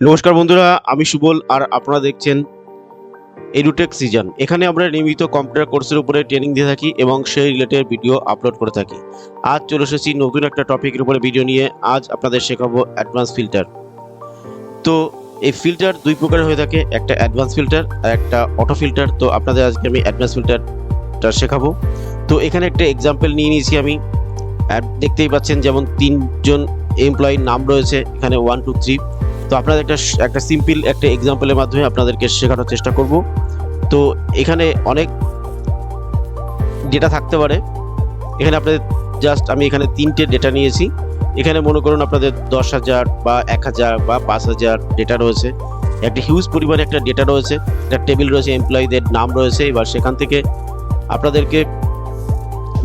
নমস্কার বন্ধুরা, আমি সুবল আর আপনারা দেখছেন এডুটেক সিজন এখানে আমরা নিয়মিত কম্পিউটার কোর্সের উপরে ট্রেনিং দিয়ে থাকি এবং সেই রিলেটেড ভিডিও আপলোড করে থাকি। আজ চলে এসেছি নতুন একটা টপিকের উপরে ভিডিও নিয়ে। আজ আপনাদের শেখাবো অ্যাডভান্স ফিল্টার তো এই ফিল্টার দুই প্রকারের হয়ে থাকে, একটা অ্যাডভান্স ফিল্টার আর একটা অটো ফিল্টার তো আপনাদের আজকে আমি অ্যাডভান্স ফিল্টারটা শেখাবো। তো এখানে একটা এক্সাম্পল নিয়ে নিয়েছি আমি। দেখতেই পাচ্ছেন যেমন তিনজন এমপ্লয়ির নাম রয়েছে, এখানে ওয়ান টু থ্রি তো আপনাদের একটা একটা সিম্পল একটা এক্সাম্পলের মাধ্যমে আপনাদেরকে শেখানোর চেষ্টা করব। তো এখানে অনেক ডেটা থাকতে পারে। এখানে আপনাদের জাস্ট আমি এখানে তিনটে ডেটা নিয়েছি। এখানে মনে করুন আপনাদের দশ হাজার বা এক হাজার বা পাঁচ হাজার ডেটা রয়েছে। একটা হিউজ পরিমাণে একটা ডেটা রয়েছে। একটা টেবিল রয়েছে এমপ্লয়ীদের নাম রয়েছে। এবার সেখান থেকে আপনাদেরকে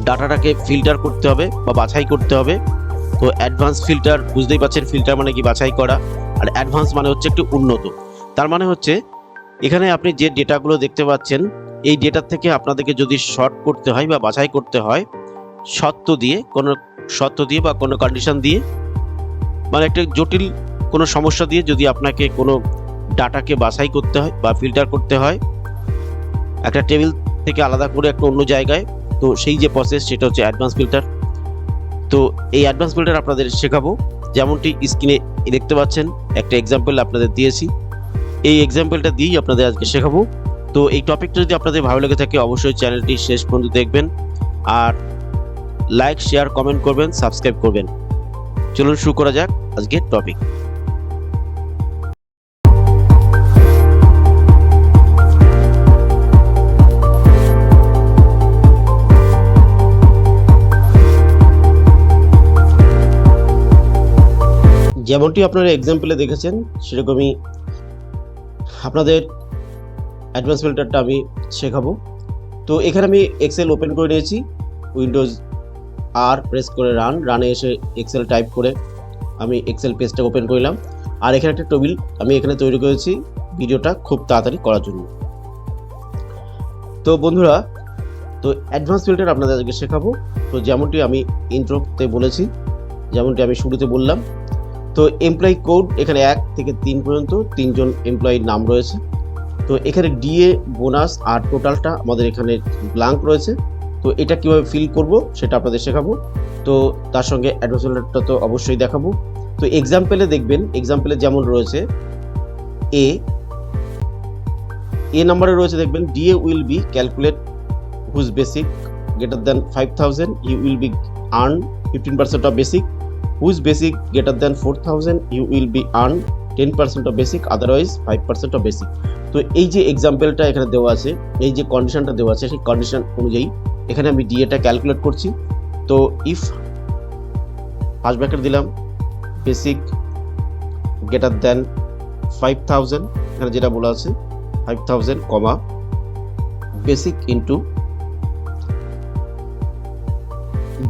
ডাটাটাকে ফিল্টার করতে হবে বা বাছাই করতে হবে। তো অ্যাডভান্স ফিল্টার বুঝতেই পারছেন ফিল্টার মানে কি বাছাই করা। আর অ্যাডভান্স মানে হচ্ছে একটু উন্নত। তার মানে হচ্ছে, এখানে আপনি যে ডেটাগুলো দেখতে পাচ্ছেন, এই ডেটার থেকে আপনাদেরকে যদি শর্ট করতে হয় বা বাছাই করতে হয় সত্য দিয়ে, কোনো সত্য দিয়ে বা কোনো কন্ডিশন দিয়ে মানে একটা জটিল কোনো সমস্যা দিয়ে যদি আপনাকে কোনো ডাটাকে বাছাই করতে হয় বা ফিল্টার করতে হয়, একটা টেবিল থেকে আলাদা করে একটা অন্য জায়গায়, তো সেই যে প্রসেস সেটা হচ্ছে অ্যাডভান্স ফিল্টার তো এই অ্যাডভান্স ফিল্টার আপনাদের শেখাবো। যেমনটি স্ক্রিনে দেখতে পাচ্ছেন, একটা এক্সাম্পল আপনাদের দিয়েছি। এই এক্সাম্পলটা দিয়েই আপনাদের আজকে শেখাবো। তো এই টপিকটা যদি আপনাদের ভালো লেগে থাকে, অবশ্যই চ্যানেলটি শেষ পর্যন্ত দেখবেন। আর লাইক শেয়ার কমেন্ট করবেন সাবস্ক্রাইব করবেন। চলুন শুরু করা যাক আজকের টপিক যেমনটি আপনারা এক্সাম্পলে দেখেছেন, সেরকমই আপনাদের অ্যাডভান্স ফিল্টারটা আমি শেখাবো। তো এখানে আমি এক্সেল ওপেন করে নিয়েছি উইন্ডোজ আর প্রেস করে রান রানে এসে এক্সেল টাইপ করে আমি এক্সেল পেজটা ওপেন করলাম। আর এখানে একটা টেবিল আমি এখানে তৈরি করেছি ভিডিওটা খুব তাড়াতাড়ি করার জন্য। তো বন্ধুরা, তো অ্যাডভান্স ফিল্টার আপনাদেরকে শেখাবো। তো যেমনটি আমি ইন্ট্রোতে বলেছি, যেমনটি আমি শুরুতে বললাম তো এমপ্লয়ি কোড এখানে এক থেকে তিন পর্যন্ত তিনজন এমপ্লয়ির নাম রয়েছে। তো এখানে ডিএ বোনাস আর টোটালটা আমাদের এখানে ব্লাঙ্ক রয়েছে। তো এটা কীভাবে ফিল করব সেটা আপনাদের শেখাবো। তো তার সঙ্গে অ্যাডভান্সটা তো অবশ্যই দেখাবো। তো এক্সাম্পলে দেখবেন এক্সাম্পলে যেমন রয়েছে এ এ নাম্বারে রয়েছে দেখবেন DA will be calculate whose basic greater than five thousand you will be earn fifteen percent of basic whose basic greater than 4000 you will be earn 10% of basic, otherwise 5% of basic. তো এই যে এক্সাম্পলটা এখানে দেওয়া আছে, এই যে কন্ডিশনটা দেওয়া আছে, সেই কন্ডিশন অনুযায়ী এখানে আমি ডিএটা ক্যালকুলেট করছি। তো ইফ ফার্স্ট ব্র্যাকেট দিলাম basic greater than five thousand এখানে যেটা বলা আছে five thousand comma basic into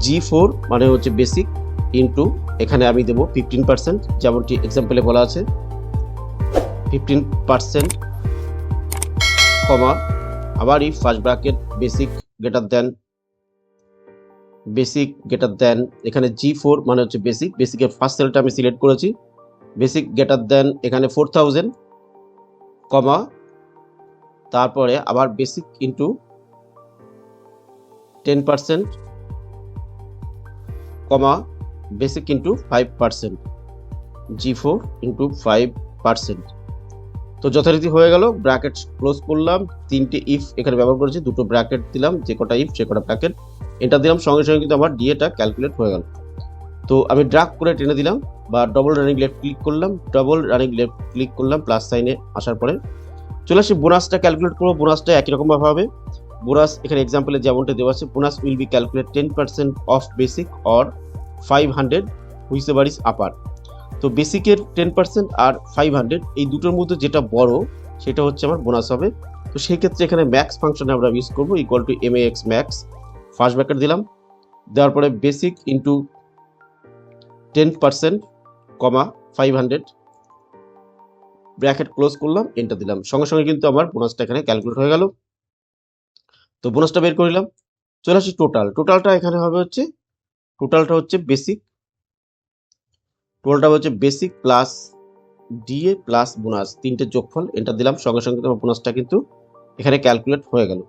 G four মানে হচ্ছে বেসিক ইন্টু এখানে আমি দেবো ফিফটিন পার্সেন্ট যেমনটি এক্সাম্পলে বলা আছে ফিফটিন পার্সেন্ট কমা আবার এই first bracket basic greater then basic greater then এখানে জি ফোর মানে হচ্ছে বেসিক বেসিকের ফার্স্ট সেলটা আমি সিলেক্ট করেছি বেসিক গ্রেটার দেন এখানে ফোর থাউজেন্ড কমা তারপরে আবার basic into ten percent comma basic into five percent G four into five percent তো যথারীতি হয়ে গেল ব্র্যাকেট ক্লোজ করলাম, তিনটে ইফ এখানে ব্যবহার করেছি, দুটো ব্র্যাকেট দিলাম, যে কটা ইফ সে কটা ব্র্যাকেট এটা দিলাম, সঙ্গে সঙ্গে কিন্তু আমার ডিএটা ক্যালকুলেট হয়ে গেল। তো আমি ড্রাগ করে টেনে দিলাম, বা ডবল রানিং লেফট ক্লিক করলাম ডবল রানিং লেফট ক্লিক করলাম প্লাস সাইনে আসার পরে। চলে আসি বোনাসটা ক্যালকুলেট করব বোনাসটা একই রকমভাবে হবে। বোনাস এখানে এক্সাম্পলে যেমনটা দেওয়া আছে bonus will be calculate ten percent of basic or five hundred whichever is upper তো বেসিকের টেন পার্সেন্ট আর ফাইভ হান্ড্রেড এই দুটোর মধ্যে যেটা বড়, সেটা হচ্ছে আমার বোনাস হবে। তো সেই ক্ষেত্রে এখানে ম্যাক্স ফাংশনে আমরা ইউজ করব equal to M X max first bracket দিলাম। দেওয়ার পরে basic into ten percent comma five hundred bracket close করলাম এন্টার দিলাম। সঙ্গে সঙ্গে কিন্তু আমার বোনাসটা এখানে ক্যালকুলেট হয়ে গেল। তো বোনাসটা বের করলাম চলে আসি টোটাল টোটালটা এখানে হবে হচ্ছে টোটালটা হচ্ছে বেসিক টোটালটা হচ্ছে basic plus DA plus bonus তিনটে যোগফল এন্টার দিলাম, সঙ্গে সঙ্গে তোমার বোনাসটা কিন্তু এখানে ক্যালকুলেট হয়ে গেল।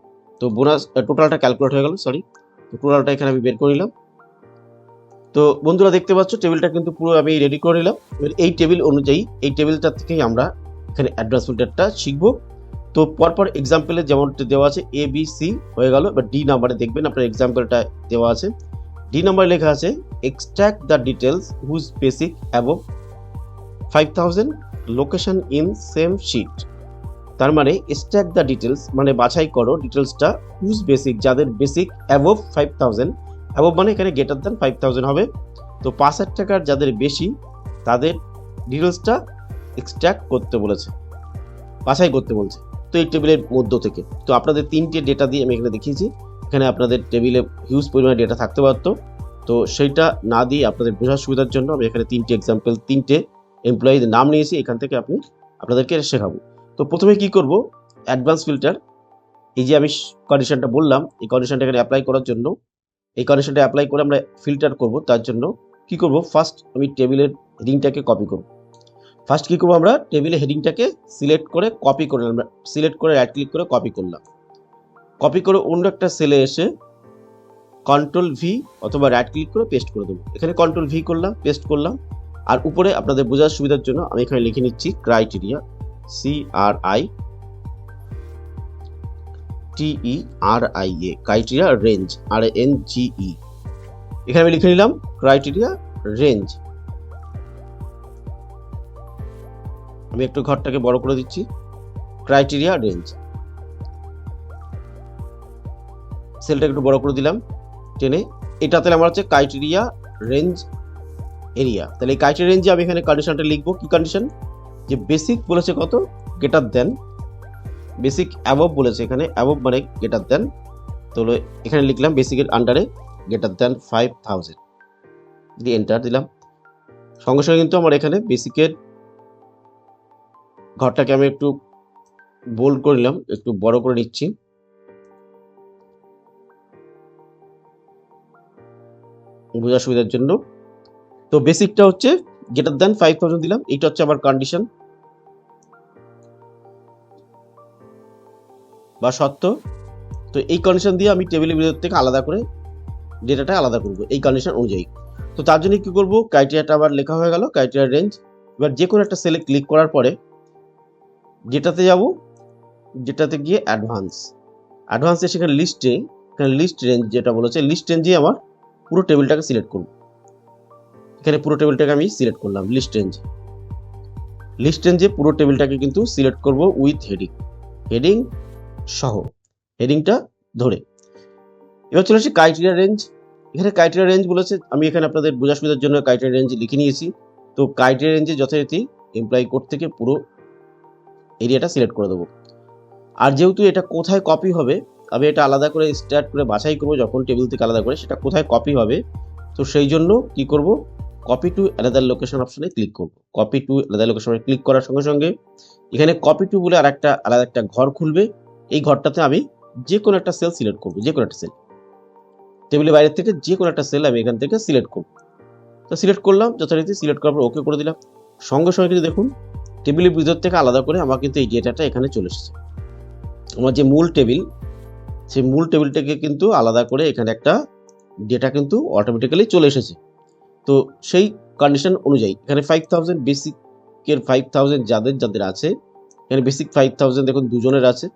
তো বোনাস টোটালটা ক্যালকুলেট হয়ে গেল সরি তো টোটালটা এখানে আমি বের করে নিলাম। তো বন্ধুরা দেখতে পাচ্ছ টেবিলটা কিন্তু পুরো আমি রেডি করে নিলাম। এই টেবিল অনুযায়ী, এই টেবিলটা থেকেই আমরা এখানে অ্যাডভান্স ফিল্টারটা শিখব। তো পরপর এক্সাম্পলে যেমন দেওয়া আছে এ বি সি হয়ে গেল। এবার ডি নাম্বারে দেখবেন, আপনার এক্সাম্পলটা দেওয়া আছে। ডি নাম্বারে লেখা আছে extract the details whose basic above five thousand location in same sheet তার মানে এক্সট্রাক্ট দ্য ডিটেলস মানে বাছাই করো ডিটেলসটা হুজ বেসিক যাদের basic above five thousand above মানে এখানে গেটার দেন ফাইভ থাউজেন্ড হবে। তো পাঁচ হাজার টাকার যাদের বেশি, তাদের ডিটেলসটা এক্সট্র্যাক্ট করতে বলেছে, বাছাই করতে বলছে। তো এই টেবিলের মধ্য থেকে। তো আপনাদের তিনটে ডেটা দিয়ে আমি এখানে দেখিয়েছি। এখানে আপনাদের টেবিলে হিউজ পরিমাণে ডেটা থাকতে পারতো। তো সেইটা না দিয়ে আপনাদের বোঝার সুবিধার জন্য আমি এখানে তিনটে এক্সাম্পল তিনটে এমপ্লয়ীদের নাম নিয়েছি। এখান থেকে আপনি আপনাদেরকে শেখাবো। তো প্রথমে কি করব? অ্যাডভান্স ফিল্টার এই যে আমি কন্ডিশনটা বললাম, এই কন্ডিশনটা এখানে অ্যাপ্লাই করার জন্য, এই কন্ডিশনটা অ্যাপ্লাই করে আমরা ফিল্টার করব। তার জন্য কি করব? ফার্স্ট আমি টেবিলের হেডিংটাকে কপি করব। ফার্স্ট কি করব আমরা? টেবিলে হেডিংটাকে সিলেক্ট করে কপি করে সিলেক্ট করে রাইট ক্লিক করে কপি করলাম। কপি করে অন্য একটা সেলে এসে কন্ট্রোল ভি অথবা রাইট ক্লিক করে পেস্ট করে দেবো। এখানে কন্ট্রোল ভি করলাম পেস্ট করলাম। আর উপরে আপনাদের বোঝার সুবিধার জন্য আমি এখানে লিখে নিচ্ছি criteria C R I T E R I A criteria range R N G E এখানে আমি লিখে নিলাম ক্রাইটেরিয়া রেঞ্জ আমি একটু ঘরটাকে বড় করে দিচ্ছি। ক্রাইটেরিয়া রেঞ্জ সেলটা একটু বড় করে দিলাম, টেনে। এটা তাহলে আমার হচ্ছে ক্রাইটেরিয়া রেঞ্জ এরিয়া তাহলে এই ক্রাইটেরিয়া রেঞ্জে আমি এখানে কন্ডিশনটা লিখব। কি কন্ডিশন যে বেসিক বলেছে কত? গেটার দেন বেসিক অ্যাবভ বলেছে এখানে। অ্যাবভ মানে গেটার দেন তো এখানে লিখলাম বেসিকের আন্ডারে গেটার দেন ফাইভ থাউজেন্ড যদি এন্টার দিলাম। সঙ্গে সঙ্গে কিন্তু আমার এখানে বেসিকের ঘরটাকে আমি একটু বোল্ড করে নিলাম, একটু বড় করে নিচ্ছি। বোঝার সুবিধার জন্য। তো বেসিকটা হচ্ছে গ্রেটার দেন ফাইভ থাউজেন্ড দিলাম। এইটা হচ্ছে আমার কন্ডিশন বা সত্য। তো এই কন্ডিশন দিয়ে আমি টেবিলের ভিতর থেকে আলাদা করে ডেটাটা আলাদা করব, এই কন্ডিশন অনুযায়ী। তো তার জন্য কি করব ক্রাইটেরিয়াটা আবার লেখা হয়ে গেল ক্রাইটেরিয়া রেঞ্জ এবার যে কোনো একটা সেলে ক্লিক করার পরে যেটাতে যাব, যেটাতে গিয়ে অ্যাডভান্স অ্যাডভান্সে সেখানে লিস্টে এখানে লিস্ট রেঞ্জ যেটা বলেছে লিস্ট রেঞ্জে আমার পুরো টেবিলটাকে সিলেক্ট করব। এখানে পুরো টেবিলটাকে আমি সিলেক্ট করলাম লিস্ট রেঞ্জ লিস্ট রেঞ্জে পুরো টেবিলটাকে কিন্তু সিলেক্ট করব উইথ হেডিং হেডিং সহ। হেডিংটা ধরে। এবার চলে আসি ক্রাইটেরিয়া রেঞ্জ এখানে ক্রাইটেরিয়া রেঞ্জ বলেছে, আমি এখানে আপনাদের বোঝার সুবিধার জন্য ক্রাইটেরিয়া রেঞ্জ লিখে নিয়েছি। তো ক্রাইটেরিয়া রেঞ্জে যথারীতি এমপ্লয়ি কোড থেকে পুরো এরিয়াটা সিলেক্ট করে দেবো। আর যেহেতু এটা কোথায় কপি হবে আমি এটা আলাদা করে স্টার্ট করে বাছাই করব যখন টেবিল থেকে আলাদা করে, সেটা কোথায় কপি হবে? তো সেই জন্য কি করব? কপি টু অ্যানাদার লোকেশন অপশনে ক্লিক করব। কপি টু অ্যানাদার লোকেশনে ক্লিক করার সঙ্গে সঙ্গে এখানে কপি টু বলে আর একটা আলাদা একটা ঘর খুলবে। এই ঘরটাতে আমি যে কোনো একটা সেল সিলেক্ট করব যে কোনো একটা সেল টেবিলের বাইরে থেকে যে কোনো একটা সেল আমি এখান থেকে সিলেক্ট করব। তো সিলেক্ট করলাম, যথারীতি সিলেক্ট করার পর ওকে করে দিলাম। সঙ্গে সঙ্গে কিন্তু দেখুন টেবিলের ভিতর থেকে আলাদা করে আমার কিন্তু এই ডেটাটা এখানে চলে এসেছে। আমার যে মূল টেবিল সেই মূল টেবিলটাকে কিন্তু আলাদা করে এখানে একটা ডেটা কিন্তু অটোমেটিক্যালি চলে এসেছে। তো সেই কন্ডিশন অনুযায়ী এখানে ফাইভ থাউজেন্ড বেসিকের ফাইভ থাউজেন্ড যাদের যাদের আছে, এখানে বেসিক ফাইভ থাউজেন্ড দেখুন দুজনের আছে,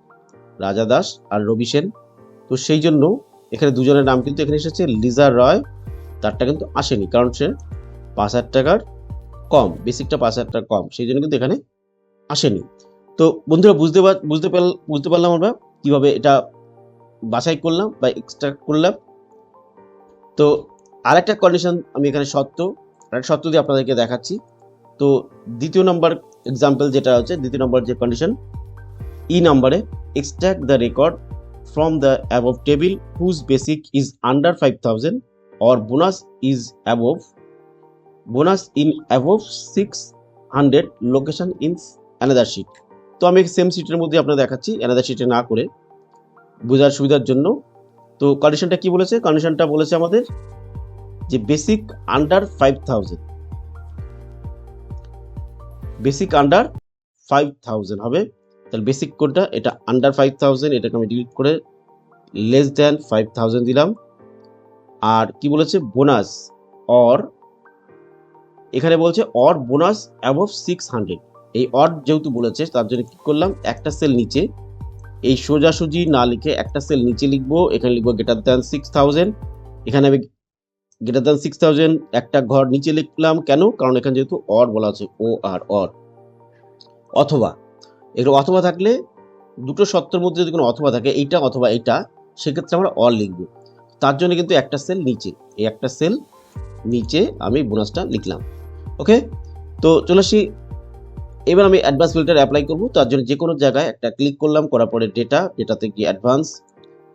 রাজা দাস আর রবি সেন। তো সেই জন্য এখানে দুজনের নাম কিন্তু এখানে এসেছে, লিজা রয়, তারটা কিন্তু আসেনি কারণ সে পাঁচ হাজার টাকার কম বেসিকটা পাঁচ হাজার টাকা কম, সেই জন্য কিন্তু এখানে আসেনি। তো বন্ধুরা বুঝতে বুঝতে পারল বুঝতে পারলাম আমরা কীভাবে এটা বাছাই করলাম বা এক্সট্রা করলাম। তো আরেকটা কন্ডিশন আমি এখানে সত্য আরেকটা সত্য দিয়ে আপনাদেরকে দেখাচ্ছি। তো দ্বিতীয় নম্বর এক্সাম্পল যেটা হচ্ছে, দ্বিতীয় নম্বর যে কন্ডিশন ই নাম্বারে extract the record from the above table whose basic is under five thousand or bonus is above bonus in above six hundred location in another sheet তো আমি সেম সিটের মধ্যে আপনার দেখাচ্ছি অ্যানাদার শিটে না করে বোঝার সুবিধার জন্য। তো কন্ডিশনটা কি বলেছে? কন্ডিশনটা বলেছে আমাদের যে basic under five thousand basic under five thousand হবে। তাহলে বেসিক কোনটা এটা আন্ডার ফাইভ থাউজেন্ড এটাকে আমি ডিলিট করে লেস দ্যান ফাইভ থাউজেন্ড দিলাম। আর কি বলেছে? বোনাস অর এখানে বলছে or bonus above six hundred এই অর যেহেতু বলেছে, তার জন্য কি করলাম? একটা সেল নিচে এই সোজাসুজি না লিখে একটা সেল নিচে লিখব, এখানে লিখব গ্রেটার দ্যান সিক্স থাউজেন্ড এখানে আমি গ্রেটার দ্যান সিক্স থাউজেন্ড একটা ঘর নিচে লিখলাম, কেন? কারণ এখানে যেহেতু অর বলা আছে ও আর অর অথবা এগুলো অথবা থাকলে দুটো সত্যের মধ্যে যদি কোনো অথবা থাকে, এইটা অথবা এইটা, সেক্ষেত্রে আমরা অর লিখব। তার জন্য কিন্তু একটা সেল নিচে, এই একটা সেল নিচে আমি বোনাসটা লিখলাম। ওকে তো চলে আসি এবার আমি অ্যাডভান্স ফিল্টার অ্যাপ্লাই করব। তার জন্য যে কোনো জায়গায় একটা ক্লিক করলাম, করার পরে ডেটা ডেটাতে গিয়ে অ্যাডভান্স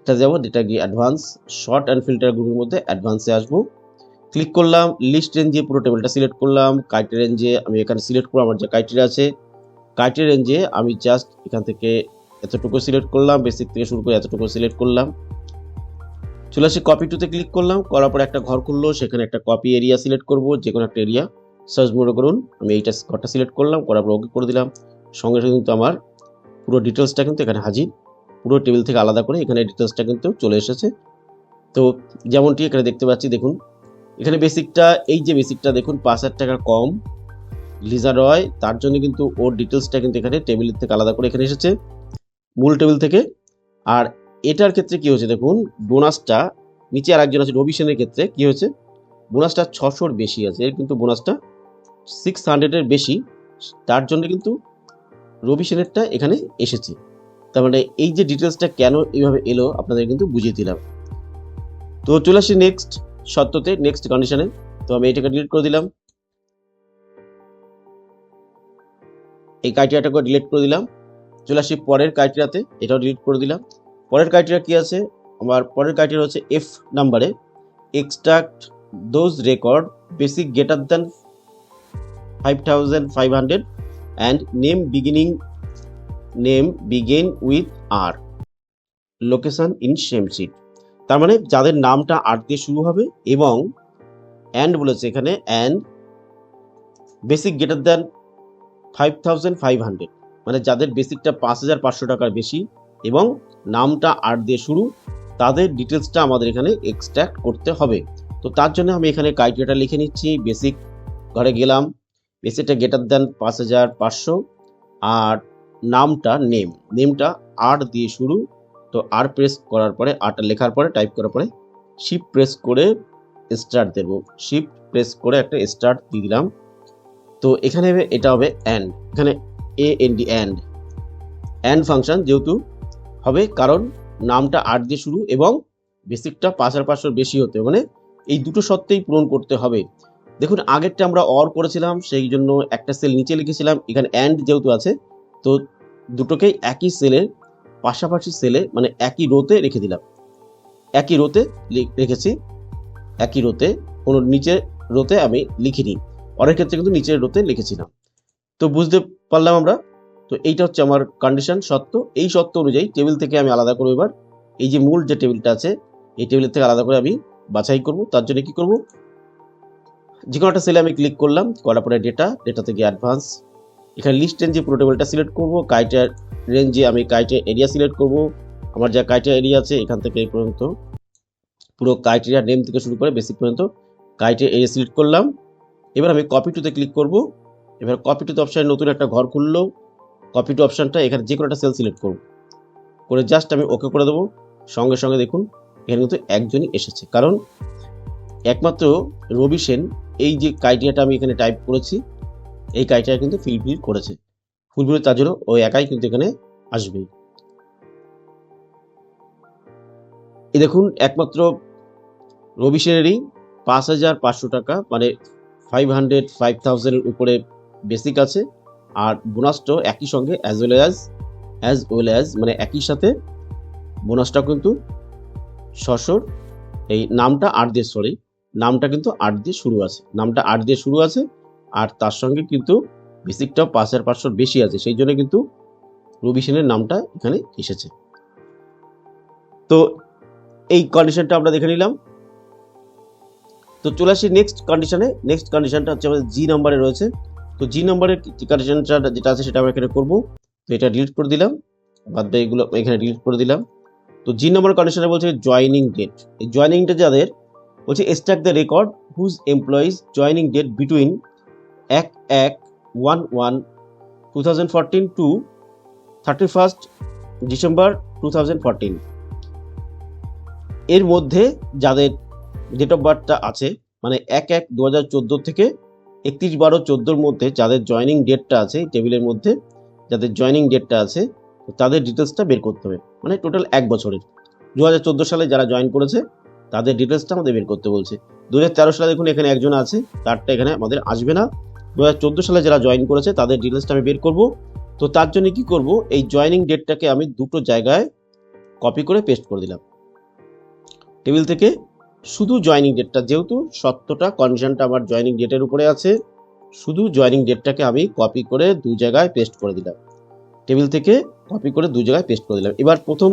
এটা যাব ডেটা গিয়ে অ্যাডভান্স শর্ট অ্যান্ড ফিল্টার গ্রুপের মধ্যে অ্যাডভান্সে আসব। ক্লিক করলাম লিস্ট রেঞ্জে পুরো টেবিলটা সিলেক্ট করলাম। ক্রাইটেরিয়া রেঞ্জে আমি এখানে সিলেক্ট করব, আমার যে ক্রাইটেরিয়া আছে। ক্রাইটেরিয়া রেঞ্জে আমি জাস্ট এখান থেকে এতটুকু সিলেক্ট করলাম বেসিক থেকে শুরু করে এতটুকু সিলেক্ট করলাম। চলে আসি কপি টুতে ক্লিক করলাম, করার পর একটা ঘর খুললো, সেখানে একটা কপি এরিয়া সিলেক্ট করব যে কোনো একটা এরিয়া সার্চ মোডে করুন। আমি এইটা ঘরটা সিলেক্ট করলাম, করার পর ওকে করে দিলাম। সঙ্গে সঙ্গে কিন্তু আমার পুরো ডিটেলসটা কিন্তু এখানে হাজির। পুরো টেবিল থেকে আলাদা করে এখানে ডিটেলসটা কিন্তু চলে এসেছে। তো যেমনটি এখানে দেখতে পাচ্ছি, দেখুন। এখানে বেসিকটা এই যে বেসিকটা দেখুন, পাঁচ হাজার টাকার কম। লিজা রয় তার জন্য কিন্তু ওর ডিটেলসটা কিন্তু এখানে টেবিলের থেকে আলাদা করে এখানে এসেছে। মূল টেবিল থেকে। আর এটার ক্ষেত্রে কি হয়েছে, দেখুন বোনাসটা নিচে আর একজন আছে রবি সেনের ক্ষেত্রে। কি হয়েছে? বোনাসটা ছশোর বেশি আছে। এর কিন্তু বোনাসটা সিক্স হান্ড্রেডের বেশি, তার জন্য কিন্তু রবি সেনেরটা এখানে এসেছে। তার মানে এই যে ডিটেলসটা কেন এইভাবে এলো, আপনাদের কিন্তু বুঝিয়ে দিলাম। তো চলে আসি নেক্সট সত্যতে নেক্সট কন্ডিশনে তো আমি এটাকে ডিলিট করে দিলাম। এই ক্রাইটেরিয়াটাকে ডিলিট করে দিলাম। চলে আসি পরের ক্রাইটেরিয়াতে এটাও ডিলিট করে দিলাম। পরের ক্রাইটেরিয়া কি আছে? আমার পরের ক্রাইটেরিয়া হচ্ছে এফ নাম্বারে extract those record basic greater than five thousand five hundred and name beginning name began with R location in same sheet তার মানে যাদের নামটা আর দিয়ে শুরু হবে এবং অ্যান্ড বলেছে এখানে and basic greater than five thousand five hundred মানে যাদের বেসিকটা পাঁচ হাজার পাঁচশো টাকার বেশি এবং নামটা আর দিয়ে শুরু, তাদের ডিটেলসটা আমাদের এখানে এক্সট্রাক্ট করতে হবে। তো তার জন্য আমি এখানে ক্রাইটেরিয়াটা লিখে নিচ্ছি। বেসিক ঘরে গেলাম। বেসিকটা গেটার দেন পাঁচ হাজার পাঁচশো আর নামটা নেম নেমটা আর দিয়ে শুরু, তো আর প্রেস করার পরে আরটা লেখার পরে টাইপ করার পরে শিপ প্রেস করে স্টার্ট দেবো। শিপ প্রেস করে একটা স্টার্ট দিয়ে দিলাম। তো এখানে এটা হবে অ্যান্ড এখানে A N D and and function যেহেতু হবে, কারণ নামটা আট দিয়ে শুরু এবং বেসিকটা পাঁচ হাজার পাঁচশোর বেশি হতে মানে এই দুটো সত্ত্বেই পূরণ করতে হবে। দেখুন, আগেরটা আমরা অর করেছিলাম, সেই জন্য একটা সেল নিচে লিখেছিলাম, এখানে অ্যান্ড যেহেতু আছে, তো দুটোকেই একই সেলের পাশাপাশি সেলে মানে একই রোতে রেখে দিলাম। একই রোতে রেখেছি, একই রোতে কোনো নিচের রোতে আমি লিখিনি। অরের ক্ষেত্রে কিন্তু নিচের রোতে লিখেছিলাম। তো বুঝতে পারলাম আমরা? তো এইটা হচ্ছে আমার কন্ডিশন সত্য। এই সত্য অনুযায়ী টেবিল থেকে আমি আলাদা করব এবার। এই যে মূল যে টেবিলটা আছে, এই টেবিলের থেকে আলাদা করে আমি বাছাই করব। তার জন্য কি করব? যে কোনো একটা সেলে আমি ক্লিক করলাম, করার পরে ডেটা ডেটা থেকে অ্যাডভান্স এখানে লিস্ট রেঞ্জে পুরো টেবিলটা সিলেক্ট করব কাইটার রেঞ্জে আমি কাইটে এরিয়া সিলেক্ট করব। আমার যা কাইটার এরিয়া আছে, এখান থেকে এই পর্যন্ত। পুরো ক্রাইটেরিয়া নেম থেকে শুরু করে বেসিক পর্যন্ত কাইটে এরিয়া সিলেক্ট করলাম। এবার আমি কপি টুতে ক্লিক করব। এবার কপি টুতে অপশানে নতুন একটা ঘর খুললো। কপি টু অপশানটা এখানে যে কোনো একটা সেল সিলেক্ট করব। করে জাস্ট আমি ওকে করে দেবো। সঙ্গে সঙ্গে দেখুন, এখানে কিন্তু একজনই এসেছে। কারণ একমাত্র রবি সেন এই যে ক্রাইটেরিয়াটা আমি এখানে টাইপ করেছি, এই ক্রাইটেরিয়া কিন্তু ফিলফিল করেছে। ফুলফিল তার জন্য ওই একাই কিন্তু এখানে আসবেই এই দেখুন, একমাত্র রবি সেনেরই পাঁচ হাজার পাঁচশো টাকা মানে ফাইভ হান্ড্রেড ফাইভ থাউজেন্ডের উপরে বেসিক আছে, আর বোনাসটাও একই সঙ্গে as well as as well as মানে একই সাথে বোনাসটা কিন্তু ছশোর, এই নামটা আর দিয়ে সরি নামটা কিন্তু আট দিয়ে শুরু আছে। নামটা আট দিয়ে শুরু আছে আর তার সঙ্গে কিন্তু বেসিকটাও পাঁচ হাজার পাঁচশোর বেশি আছে, সেই জন্য কিন্তু রবি সেনের নামটা এখানে এসেছে। তো এই কন্ডিশনটা আমরা দেখে নিলাম। তো চলে আসি নেক্সট কন্ডিশনে নেক্সট কন্ডিশনটা হচ্ছে আমাদের জি নাম্বারে রয়েছে। তো জি নম্বরের কানেকশনটা যেটা আছে সেটা আমরা এখানে করব। তো এটা ডিলিট করে দিলাম। বাদ এগুলো এখানে ডিলিট করে দিলাম। তো জি নম্বর কন্ডিশনে বলছে জয়নিং ডেট এই জয়নিংটা যাদের বলছে extract the record whose employees joining date between এক এক one one two thousand fourteen to thirty first December two thousand fourteen এর মধ্যে যাদের ডেট অফ বার্থটা আছে মানে এক এক দু হাজার চোদ্দ থেকে একত্রিশ বারো চোদ্দোর মধ্যে যাদের জয়নিং ডেটটা আছে টেবিলের মধ্যে যাদের জয়নিং ডেটটা আছে, তাদের ডিটেলসটা বের করতে হবে। মানে টোটাল এক বছরের। দু হাজার চোদ্দ সালে যারা জয়েন করেছে তাদের ডিটেলসটা আমাদের বের করতে বলছে। দু হাজার তেরো সালে দেখুন এখানে একজন আছে, তারটা এখানে আমাদের আসবে না। দু হাজার চোদ্দ সালে যারা জয়েন করেছে, তাদের ডিটেলসটা আমি বের করব। তো তার জন্য কি করব? এই জয়নিং ডেটটাকে আমি দুটো জায়গায় কপি করে পেস্ট করে দিলাম। টেবিল থেকে শুধু জয়নিং ডেটটা যেহেতু সত্যটা কন্ডিশনটা আমার জয়নিং ডেটের উপরে আছে, শুধু জয়নিং ডেটটাকে আমি কপি করে দু জায়গায় পেস্ট করে দিলাম। টেবিল থেকে কপি করে দু জায়গায় পেস্ট করে দিলাম। এবার প্রথম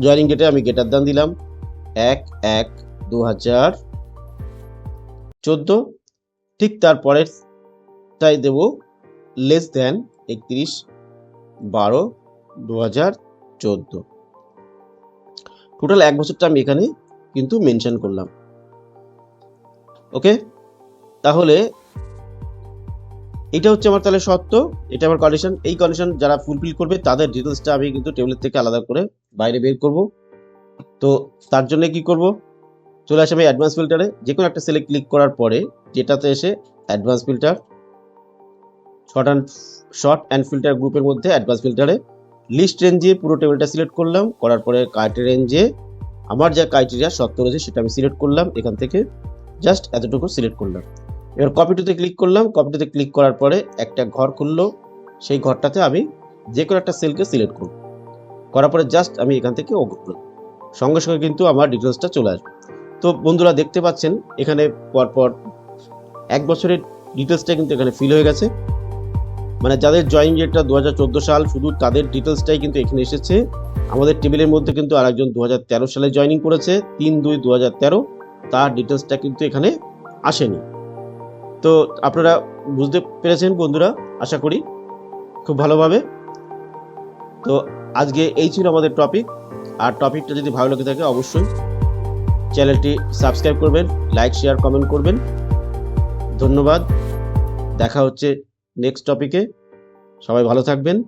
জয়নিং ডেটে আমি গেটার দান দিলাম। এক এক, দু হাজার চোদ্দ। ঠিক তারপরের তাই দেব লেস দেন একত্রিশ বারো দু হাজার চোদ্দ। টোটাল এক বছরটা আমি এখানে কিন্তু মেনশন করলাম। ওকে তাহলে এটা হচ্ছে আমার তাহলে সত্য, এটা আমার কন্ডিশন এই কন্ডিশন যারা ফুলফিল করবে, তাদের ডিটেলসটা আমি কিন্তু টেবিলের থেকে আলাদা করে বাইরে বের করব। তো তার জন্য কি করব? চলে আসে আমি অ্যাডভান্স ফিল্টারে যে কোনো একটা সেলে ক্লিক করার পরে যেটাতে এসে advance filter sort and sort and filter গ্রুপের মধ্যে অ্যাডভান্স ফিল্টারে লিস্ট রেঞ্জে পুরো টেবিলটা সিলেক্ট করলাম। করার পরে ক্রাইটেরিয়া রেঞ্জে আমার যা ক্রাইটেরিয়া সত্য রয়েছে সেটা আমি সিলেক্ট করলাম। এখান থেকে জাস্ট এতটুকু সিলেক্ট করলাম। এবার কপিটুতে ক্লিক করলাম। কপিটুতে ক্লিক করার পরে একটা ঘর খুললো। সেই ঘরটাতে আমি যে কোনো একটা সেলকে সিলেক্ট করব। করার পরে জাস্ট আমি এখান থেকে ও সঙ্গে সঙ্গে কিন্তু আমার ডিটেলসটা চলে আসবে। তো বন্ধুরা দেখতে পাচ্ছেন, এখানে পরপর এক বছরের ডিটেলসটা কিন্তু এখানে ফিল হয়ে গেছে। মানে যাদের জয়েন ডেটটা দু হাজার সাল, শুধু তাদের ডিটেলসটাই কিন্তু এখানে এসেছে। আমাদের টেবিলের মধ্যে কিন্তু আরেকজন দু হাজার তেরো সালে জয়েনিং করেছে, তিন দুই দু তার ডিটেলসটা কিন্তু এখানে আসেনি। তো আপনারা বুঝতে পেরেছেন বন্ধুরা, আশা করি খুব ভালোভাবে। তো আজকে এই ছিল আমাদের টপিক আর টপিকটা যদি ভালো লেগে থাকে, অবশ্যই চ্যানেলটি সাবস্ক্রাইব করবেন, লাইক, শেয়ার, কমেন্ট করবেন। ধন্যবাদ। দেখা হচ্ছে নেক্সট টপিকে। সবাই ভালো থাকবেন।